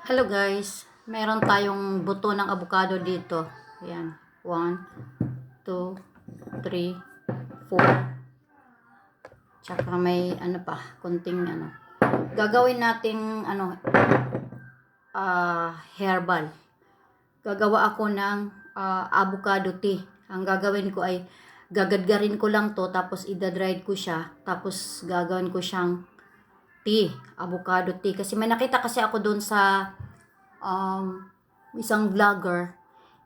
Hello guys, meron tayong buto ng avocado dito. Ayan, 1, 2, 3, 4. Tsaka may ano pa, kunting ano. Gagawin nating ano, ah herbal. Gagawa ako ng ah, avocado tea. Ang gagawin ko ay gagadgarin ko lang to tapos idadried ko siya tapos gagawin ko siyang tea, avocado tea. Kasi may nakita kasi ako doon sa um, isang vlogger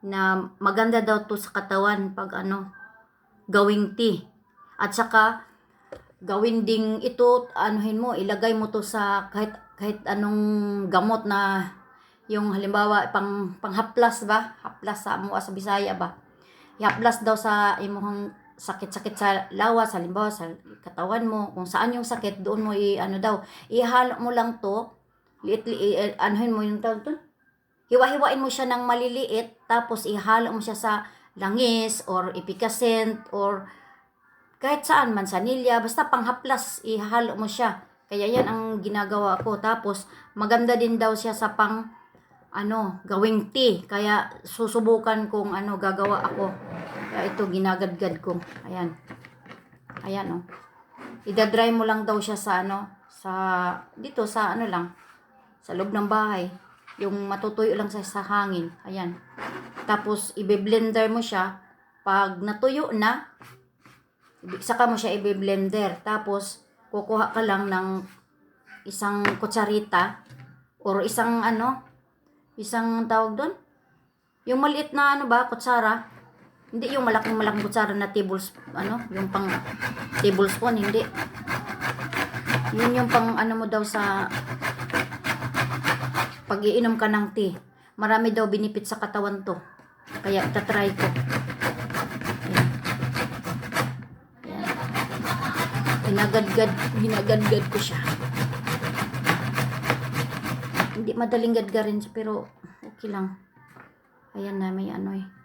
na maganda daw to sa katawan pag ano, gawing tea. At saka, gawin ding ito, anuhin mo, ilagay mo to sa kahit, kahit anong gamot na yung halimbawa pang panghaplas ba? Haplas sa mo sa Bisaya ba? Ihaplas daw sa imong sakit-sakit sa lawas, halimbawa sa katawan mo, kung saan yung sakit, doon mo i ano daw, ihalo mo lang to, liit, liit anuhin mo yung tawag doon, hiwa-hiwain mo siya ng maliliit, tapos ihalo mo siya sa langis, or ipikasent, or kahit saan, mansanilya, basta panghaplas, ihalo mo siya. Kaya yan ang ginagawa ko. Tapos, maganda din daw siya sa pang, ano, gawing tea. Kaya, susubukan kong, ano, gagawa ako. Kaya ito, ginagadgad ko. Ayan. Ayan, oh. Idadry mo lang daw siya sa, ano, sa, dito, sa, ano lang, sa loob ng bahay. Yung matutuyo lang sa, sa hangin. Ayan. Tapos, ibe-blender mo siya. Pag natuyo na, saka mo siya i-blender. Tapos, kukuha ka lang ng isang kutsarita or isang ano, isang tawag doon. Yung maliit na ano ba, kutsara. Hindi yung malaking malaking kutsara na tablespoon, ano, yung pang tablespoon, hindi. Yun yung pang ano mo daw sa pag iinom ka ng tea. Marami daw binipit sa katawan to. Kaya itatry ko. Ayan. Hinagadgad, hinagadgad ko siya. Hindi madaling gadgarin pero okay lang. Ayan na, may ano eh.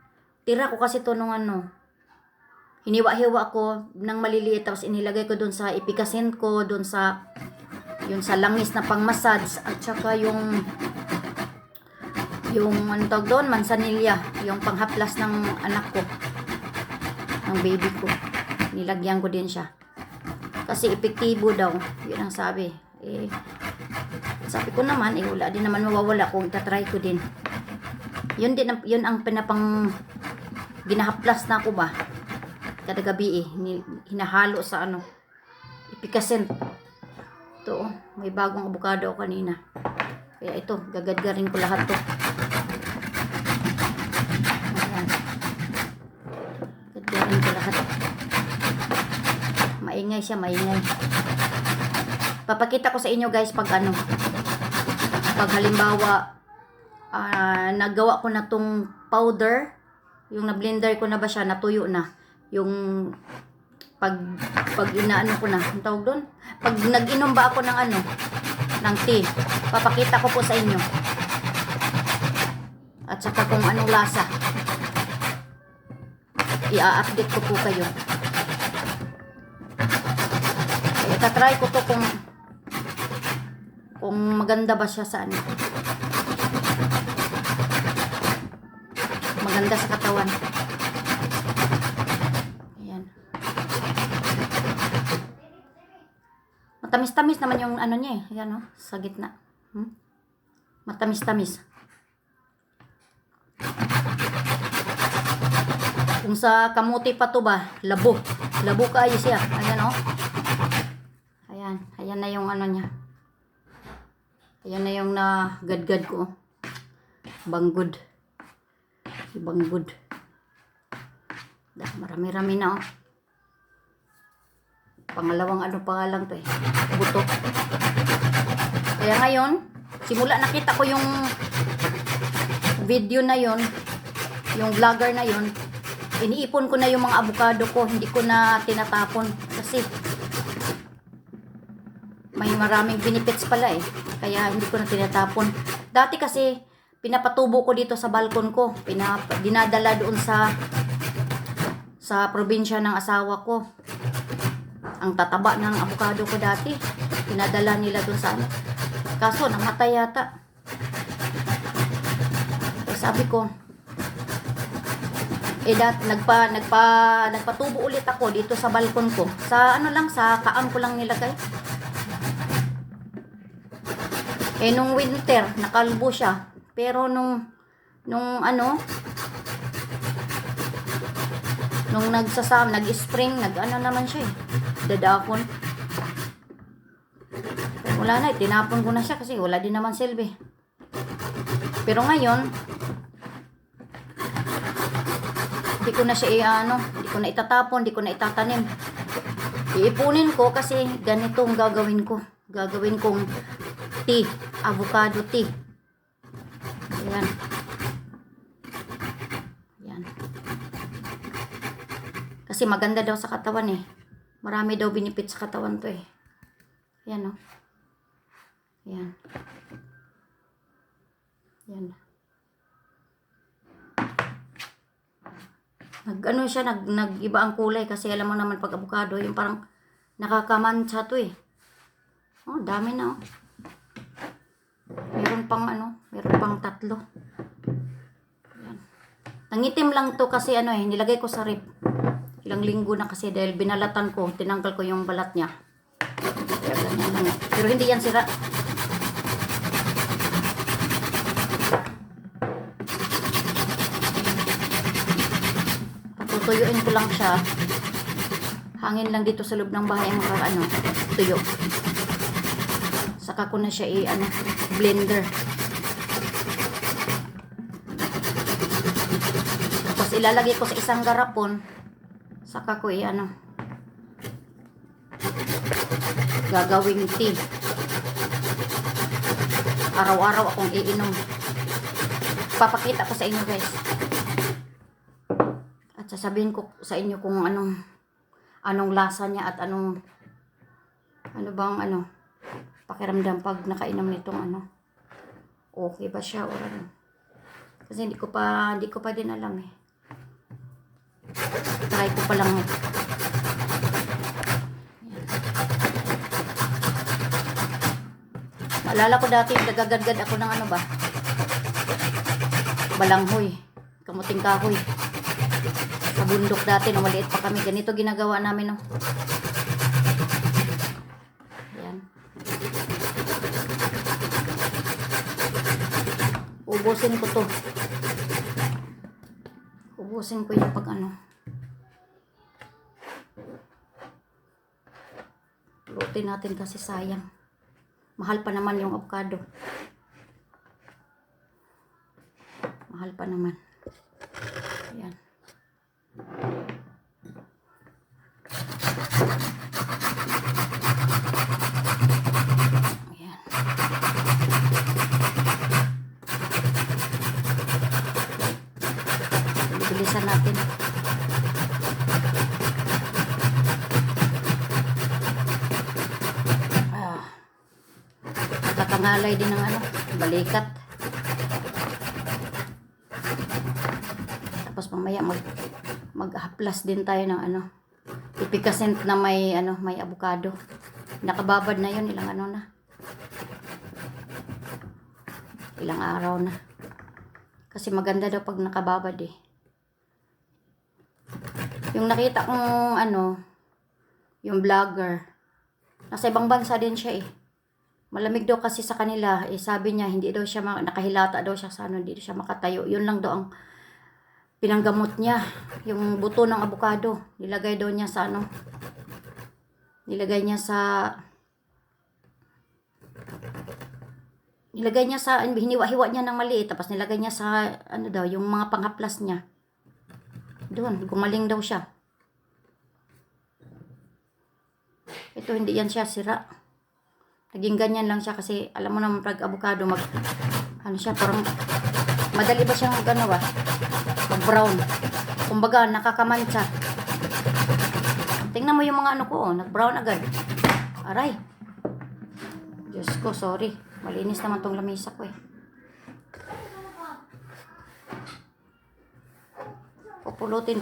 Tira ko kasi to nung ano. Hiniwa-hiwa ko ng maliliit, tapos inilagay ko dun sa ipikasin ko, dun sa yung sa langis na pang massage at saka yung yung ano tawag doon, mansanilya, yung panghaplas ng anak ko, ng baby ko. Nilagyan ko din siya. Kasi epektibo daw. Yun ang sabi. Eh, sabi ko naman, eh, wala din naman mawawala kung itatry ko din. Yun din, yun ang pinapang ginahaplas na ako ba. Kada gabi eh, hinahalo sa ano, ipikasin. Ito oh, may bagong abukado kanina. Kaya ito, gagadgarin ko lahat to. Ayan. Gadgarin ko lahat. Maingay siya, maingay. Papakita ko sa inyo guys pag ano. Pag halimbawa, ah, nagawa ko na tong powder, yung na-blender ko na ba siya, natuyo na. Yung pag pag inaano ko na, ang tawag doon? Pag nag-inom ba ako ng ano, ng tea, papakita ko po sa inyo. At saka kung anong lasa. I-update ko po kayo. Kaya tatry ko to kung kung maganda ba siya sa ano. Maganda sa katawan. Ayan. Matamis-tamis naman yung ano niya eh. Ayan oh, sa gitna. Hmm? Matamis-tamis. Kung sa kamuti pa to ba, labo. Labo kayo siya. Ayan oh. Ayan, ayan na yung ano niya. Ayan na yung nagadgad ko. Banggod. Banggod. Dah, marami-rami na oh. Pangalawang ano pa nga lang to eh. Buto. Kaya ngayon, simula nakita ko yung video na yon yung vlogger na yon iniipon ko na yung mga avocado ko. Hindi ko na tinatapon. Kasi may maraming benefits pala eh. Kaya hindi ko na tinatapon. Dati kasi, pinapatubo ko dito sa balkon ko. Pinap dinadala doon sa sa probinsya ng asawa ko. Ang tataba ng avocado ko dati. Pinadala nila doon sa ano. Kaso, namatay yata. sabi ko, eh dat, nagpa, nagpa, nagpatubo ulit ako dito sa balkon ko. Sa ano lang, sa kaang ko lang nilagay. Eh, nung winter, nakalbo siya. Pero nung, nung ano, nung nagsasam, nag-spring, nag-ano naman siya eh. Dadakon. Pero wala na, eh, tinapon ko na siya kasi wala din naman silbi. Pero ngayon, hindi ko na siya ano, hindi ko na itatapon, hindi ko na itatanim. Iipunin ko kasi ganito ang gagawin ko. Gagawin kong tea, avocado tea. Ayan. Ayan. Kasi maganda daw sa katawan eh. Marami daw binipit sa katawan to eh. Ayan o. Ayan. Ayan. Nag ano siya, nag, nag-iba ang kulay kasi alam mo naman pag avocado, yung parang nakakamancha to eh. Oh, dami na oh. Meron pang ano, meron pang tatlo. Yan. Nangitim lang to kasi ano eh, nilagay ko sa rip. Ilang linggo na kasi dahil binalatan ko, tinanggal ko yung balat niya. Pero hindi yan sira. Patutuyuin ko lang siya. Hangin lang dito sa loob ng bahay ang ano, tuyo. Saka ko na siya i ano, blender. Tapos ilalagay ko sa isang garapon. Saka ko i ano, gagawing tea. Araw-araw akong iinom. Papakita ko sa inyo guys. At sasabihin ko sa inyo kung anong anong lasa niya at anong ano bang ano pakiramdam pag nakainom nitong ano okay ba siya or ano kasi hindi ko pa hindi ko pa din alam eh try ko pa lang eh. Maalala ko dati, nagagadgad ako ng ano ba? Balanghoy. Kamuting kahoy. Sa bundok dati, nung maliit pa kami. Ganito ginagawa namin, no? Yan. Ubusin ko to. Ubusin ko yung pag ano. Lutin natin kasi sayang. Mahal pa naman yung avocado. Mahal pa naman. Ayan. Bilisan natin. Ah. Nakakangalay din ng ano, balikat. Tapos mamaya mag maghaplas din tayo ng ano, ipikasent na may ano, may avocado. Nakababad na 'yon ilang ano na. Ilang araw na. Kasi maganda daw pag nakababad eh. Yung nakita kong ano, yung vlogger, nasa ibang bansa din siya eh. Malamig daw kasi sa kanila, eh sabi niya hindi daw siya nakahilata daw siya sa ano, hindi daw siya makatayo. Yun lang daw ang pinanggamot niya, yung buto ng abukado. Nilagay daw niya sa ano, nilagay niya sa nilagay niya sa hiniwa-hiwa niya ng maliit tapos nilagay niya sa ano daw yung mga panghaplas niya doon. Gumaling daw siya. Ito hindi yan siya sira. Naging ganyan lang siya kasi alam mo naman pag avocado mag ano siya parang madali ba siyang ano ba mag brown kumbaga nakakamancha tingnan mo yung mga ano ko oh, nag brown agad. Aray! Diyos ko sorry. Malinis naman tong lamisa ko eh por lo tanto.